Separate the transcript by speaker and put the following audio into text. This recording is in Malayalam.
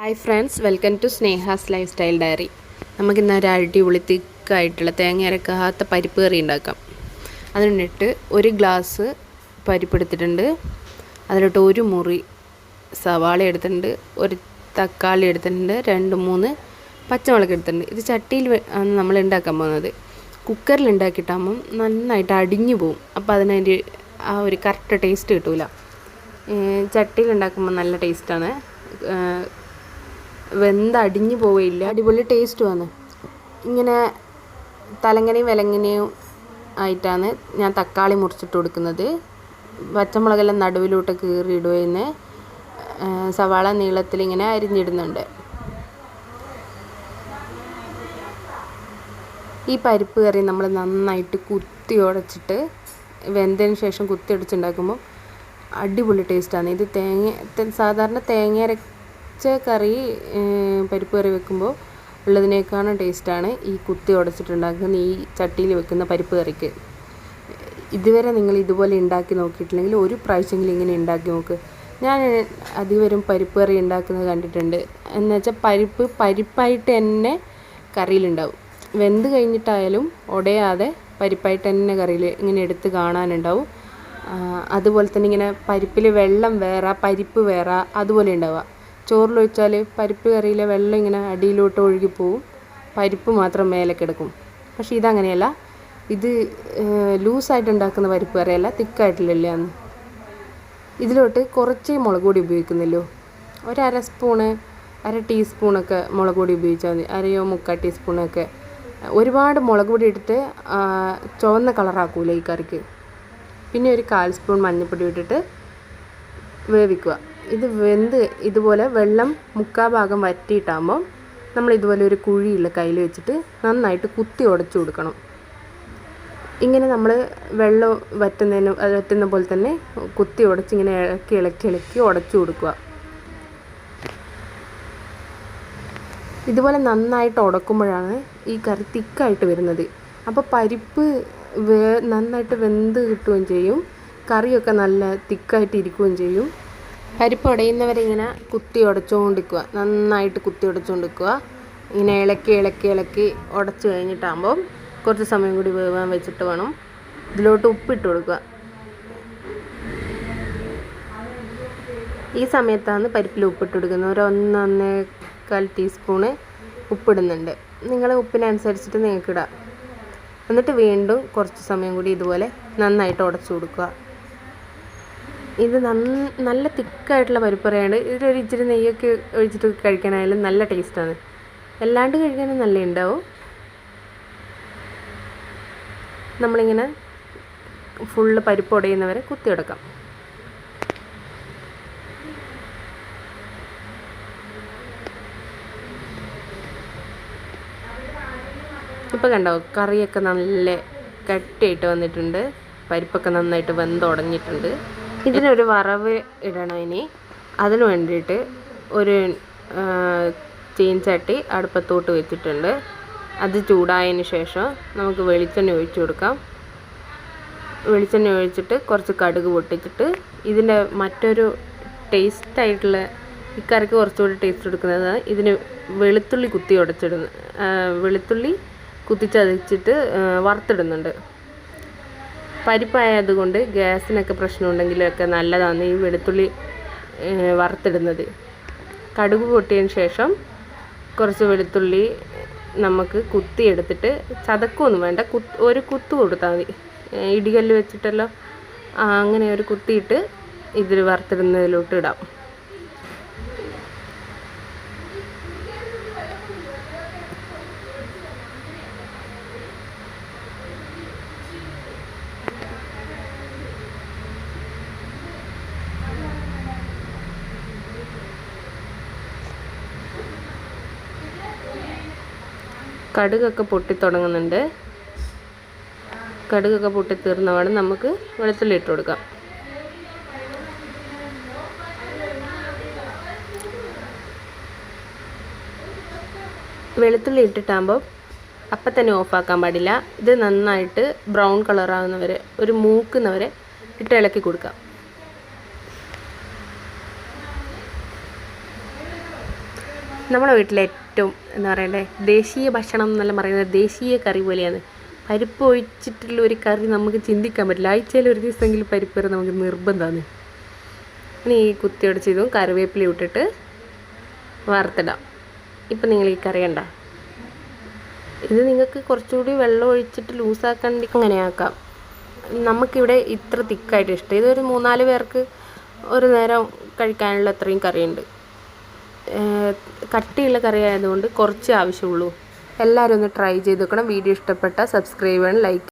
Speaker 1: Hi friends welcome to Sneha's lifestyle diary നമുക്കിന്ന് ഒരു അടിപൊളി തിക്കായിട്ടുള്ള തേങ്ങ അരക്കാത്ത പരിപ്പ് കറി ഉണ്ടാക്കാം. അതിനിട്ട് ഒരു ഗ്ലാസ് പരിപ്പ് എടുത്തിട്ടുണ്ട്. അതിലിട്ട് ഒരു മുറി സവാള എടുത്തിട്ടുണ്ട്. ഒരു തക്കാളി എടുത്തിട്ടുണ്ട്. രണ്ട് മൂന്ന് പച്ചമുളക് എടുത്തിട്ടുണ്ട്. ഇത് ചട്ടിയിൽ ആണ് നമ്മൾ ഉണ്ടാക്കാൻ പോകുന്നത്. കുക്കറിൽ ഉണ്ടാക്കിയിട്ടാകുമ്പം നന്നായിട്ട് അടിഞ്ഞു പോവും. അപ്പോൾ അതിനതിന്റെ ആ ഒരു കറക്റ്റ് ടേസ്റ്റ് കിട്ടില്ല ചട്ടിയിൽ ഉണ്ടാക്കുമ്പോൾ നല്ല ടേസ്റ്റാണ് വെന്ത് അടിഞ്ഞു പോവുകയില്ല അടിപൊളി ടേസ്റ്റ് വന്നു. ഇങ്ങനെ തലങ്ങനെയും വിലങ്ങനെയും ആയിട്ടാണ് ഞാൻ തക്കാളി മുറിച്ചിട്ട് കൊടുക്കുന്നത്. പച്ചമുളകെല്ലാം നടുവിലോട്ട് കീറി ഇടുകയെന്ന് സവാള നീളത്തിൽ ഇങ്ങനെ അരിഞ്ഞിടുന്നുണ്ട്. ഈ പരിപ്പ് കറി നമ്മൾ നന്നായിട്ട് കുത്തി ഉടച്ചിട്ട് വെന്തതിന് ശേഷം കുത്തി ഉടച്ചുണ്ടാക്കുമ്പോൾ അടിപൊളി ടേസ്റ്റാണ് ഇത് തേങ്ങ സാധാരണ തേങ്ങ അരച്ച കറി ഏഹ്, പരിപ്പ് കറി വെക്കുമ്പോൾ ഉള്ളതിനേക്കാളും ടേസ്റ്റാണ് ഈ കുത്തി ഉടച്ചിട്ടുണ്ടാക്കുന്ന ഈ ചട്ടിയിൽ വെക്കുന്ന പരിപ്പ് കറിക്ക്. ഇതുവരെ നിങ്ങൾ ഇതുപോലെ ഉണ്ടാക്കി നോക്കിയിട്ടില്ലെങ്കിൽ ഒരു പ്രാവശ്യമെങ്കിലും ഇങ്ങനെ ഉണ്ടാക്കി നോക്ക്. ഞാൻ അധികവരും പരിപ്പ് കറി ഉണ്ടാക്കുന്നത് കണ്ടിട്ടുണ്ട്. എന്നുവെച്ചാൽ പരിപ്പ് പരിപ്പായിട്ട് തന്നെ കറിയിലുണ്ടാവും. വെന്ത് കഴിഞ്ഞിട്ടായാലും ഉടയാതെ പരിപ്പായിട്ട് തന്നെ കറിയിൽ ഇങ്ങനെ എടുത്ത് കാണാനുണ്ടാവും. അതുപോലെ തന്നെ ഇങ്ങനെ പരിപ്പിൽ വെള്ളം വേറെ പരിപ്പ് വേറെ അതുപോലെ ഉണ്ടാവുക. ചോറിലൊഴിച്ചാൽ പരിപ്പ് കറിയിലെ വെള്ളം ഇങ്ങനെ അടിയിലോട്ട് ഒഴുകിപ്പോവും. പരിപ്പ് മാത്രം മേലെ കിടക്കും. പക്ഷേ ഇതങ്ങനെയല്ല. ഇത് ലൂസായിട്ട് ഉണ്ടാക്കുന്ന പരിപ്പ് കറിയല്ല തിക്കായിട്ടില്ലല്ലോ ഇതിലോട്ട് കുറച്ച് മുളക് പൊടി ഉപയോഗിക്കുന്നില്ലോ ഒരര സ്പൂണ് അര ടീസ്പൂണൊക്കെ മുളക് പൊടി ഉപയോഗിച്ചാൽ മതി. അരയോ മുക്കാൽ ടീസ്പൂണൊക്കെ. ഒരുപാട് മുളക് പൊടി ഇട്ടിട്ട് ചുവന്ന കളറാക്കൂല ഈ കറിക്ക്. പിന്നെ ഒരു കാൽ സ്പൂൺ മഞ്ഞൾപ്പൊടി ഇട്ടിട്ട് വേവിക്കുക. ഇത് വെന്ത് ഇതുപോലെ വെള്ളം മുക്കാ ഭാഗം വറ്റിയിട്ടാകുമ്പോൾ നമ്മൾ ഇതുപോലെ ഒരു കുഴിയുള്ള കയ്യിൽ വെച്ചിട്ട് നന്നായിട്ട് കുത്തി ഉടച്ചു കൊടുക്കണം. ഇങ്ങനെ നമ്മൾ വെള്ളം വറ്റുന്നതിന് വറ്റുന്ന പോലെ തന്നെ കുത്തി ഉടച്ച് ഇങ്ങനെ ഇളക്കി ഇളക്കി ഇളക്കി ഉടച്ചു കൊടുക്കുക. ഇതുപോലെ നന്നായിട്ട് ഉടക്കുമ്പോഴാണ് ഈ കറി തിക്കായിട്ട് വരുന്നത്. അപ്പോൾ പരിപ്പ് വേ നന്നായിട്ട് വെന്ത് കിട്ടുകയും ചെയ്യും. കറിയൊക്കെ നല്ല തിക്കായിട്ട് ഇരിക്കുകയും ചെയ്യും. പരിപ്പ് ഉടയുന്നവരെ ഇങ്ങനെ കുത്തി ഉടച്ചുകൊണ്ടിരിക്കുക നന്നായിട്ട് കുത്തി ഉടച്ചുകൊണ്ടിരിക്കുക ഇങ്ങനെ ഇളക്കി ഇളക്കി ഇളക്കി ഉടച്ചു കഴിഞ്ഞിട്ടാകുമ്പോൾ കുറച്ച് സമയം കൂടി വേവാൻ വെച്ചിട്ട് വേണം ഇതിലോട്ട് ഉപ്പിട്ട് കൊടുക്കുക. ഈ സമയത്താണ് പരിപ്പിൽ ഉപ്പിട്ട് കൊടുക്കുന്നത്. ഒരു ഒന്നൊന്നേകാൽ ടീസ്പൂണ് ഉപ്പിടുന്നുണ്ട്. നിങ്ങൾ ഉപ്പിനനുസരിച്ചിട്ട് നിങ്ങൾക്ക് ഇടാം. എന്നിട്ട് വീണ്ടും കുറച്ച് സമയം കൂടി ഇതുപോലെ നന്നായിട്ട് ഉടച്ചു കൊടുക്കുക. ഇത് നല്ല തിക്കായിട്ടുള്ള പരിപ്പറയാണ് ഇതിലൊരു ഇച്ചിരി നെയ്യൊക്കെ ഒഴിച്ചിട്ട് കഴിക്കാനായാലും നല്ല ടേസ്റ്റാണ്. അല്ലാണ്ട് കഴിക്കാനും നല്ല ഉണ്ടാവും നമ്മളിങ്ങനെ ഫുള്ള് പരിപ്പ് ഉടയുന്നവരെ കുത്തിയെടുക്കാം ഇപ്പോൾ കണ്ടോ കറിയൊക്കെ നല്ല കട്ടിയായിട്ട് വന്നിട്ടുണ്ട്. പരിപ്പൊക്കെ നന്നായിട്ട് വെന്തുടഞ്ഞിട്ടുണ്ട് ഇതിനൊരു വറവ് ഇടണം ഇനി. അതിന് വേണ്ടിയിട്ട് ഒരു ചീൻചട്ടി അടുപ്പത്തോട്ട് വെച്ചിട്ടുണ്ട്. അത് ചൂടായതിന് ശേഷം നമുക്ക് വെളിച്ചെണ്ണ ഒഴിച്ചു കൊടുക്കാം. വെളിച്ചെണ്ണ ഒഴിച്ചിട്ട് കുറച്ച് കടുക് പൊട്ടിച്ചിട്ട് ഇതിന്റെ മറ്റൊരു ടേസ്റ്റ് ആയിട്ടുള്ള കുറച്ചുകൂടി ടേസ്റ്റ് എടുക്കുന്നത് ഇതിന് വെളുത്തുള്ളി കുത്തി ഉടച്ചിടുന്നു വെളുത്തുള്ളി കുത്തിച്ചതച്ചിട്ട് വറുത്തിടുന്നുണ്ട്. പരിപ്പായതുകൊണ്ട് ഗ്യാസിനൊക്കെ പ്രശ്നമുണ്ടെങ്കിലൊക്കെ നല്ലതാണ് ഈ വെളുത്തുള്ളി വറുത്തിടുന്നത്. കടുക് പൊട്ടിയതിന് ശേഷം കുറച്ച് വെളുത്തുള്ളി നമുക്ക് കുത്തിയെടുത്തിട്ട് ചതക്കൊന്നും വേണ്ട. കുത്ത് ഒരു കുത്ത് കൊടുത്താൽ മതി. ഇടികല്ല് വെച്ചിട്ടല്ലോ. അങ്ങനെ ഒരു കുത്തിയിട്ട് ഇതിൽ വറുത്തിടുന്നതിലോട്ട് ഇടാം. കടുകൊക്കെ പൊട്ടിത്തുടങ്ങുന്നുണ്ട് കടുകൊക്കെ പൊട്ടി തീർന്നപാട് നമുക്ക് വെളുത്തുള്ളി ഇട്ട് കൊടുക്കാം. വെളുത്തുള്ളി ഇട്ടിട്ടാകുമ്പോൾ അപ്പം തന്നെ ഓഫാക്കാൻ പാടില്ല. ഇത് നന്നായിട്ട് ബ്രൗൺ കളറാകുന്നവരെ ഒരു മൂക്കുന്നവരെ ഇട്ട് ഇളക്കി കൊടുക്കാം. നമ്മുടെ വീട്ടിലെ ഏറ്റവും എന്താ പറയണ്ടേ ദേശീയ ഭക്ഷണം എന്നെല്ലാം പറയുന്നത് ദേശീയ കറി പോലെയാണ്. പരിപ്പ് ഒഴിച്ചിട്ടുള്ള ഒരു കറി നമുക്ക് ചിന്തിക്കാൻ പറ്റില്ല. ആഴ്ചയിൽ ഒരു ദിവസമെങ്കിലും പരിപ്പ് വരെ നമുക്ക് നിർബന്ധമാണ്. ഇനി ഈ കുത്തിയൊടിച്ച് ഇതും കറിവേപ്പില ഇട്ടിട്ട് വറുത്തിടാം. ഇപ്പം നിങ്ങൾ ഈ കറി കണ്ട. ഇത് നിങ്ങൾക്ക് കുറച്ചുകൂടി വെള്ളം ഒഴിച്ചിട്ട് ലൂസാക്കണ്ടി അങ്ങനെ ആക്കാം. നമുക്കിവിടെ ഇത്ര തിക്കായിട്ട് ഇഷ്ടം ഇതൊരു മൂന്നാൽ പേർക്ക് ഒരു നേരം കഴിക്കാനുള്ള അത്രയും കറിയുണ്ട്. കട്ടിയുള്ള കറി ആയതുകൊണ്ട് കുറച്ച് ആവശ്യമുള്ളൂ. എല്ലാവരും ഒന്ന് ട്രൈ ചെയ്ത് നോക്കണം. വീഡിയോ ഇഷ്ടപ്പെട്ടാൽ സബ്സ്ക്രൈബ് ചെയ്യണം ലൈക്ക്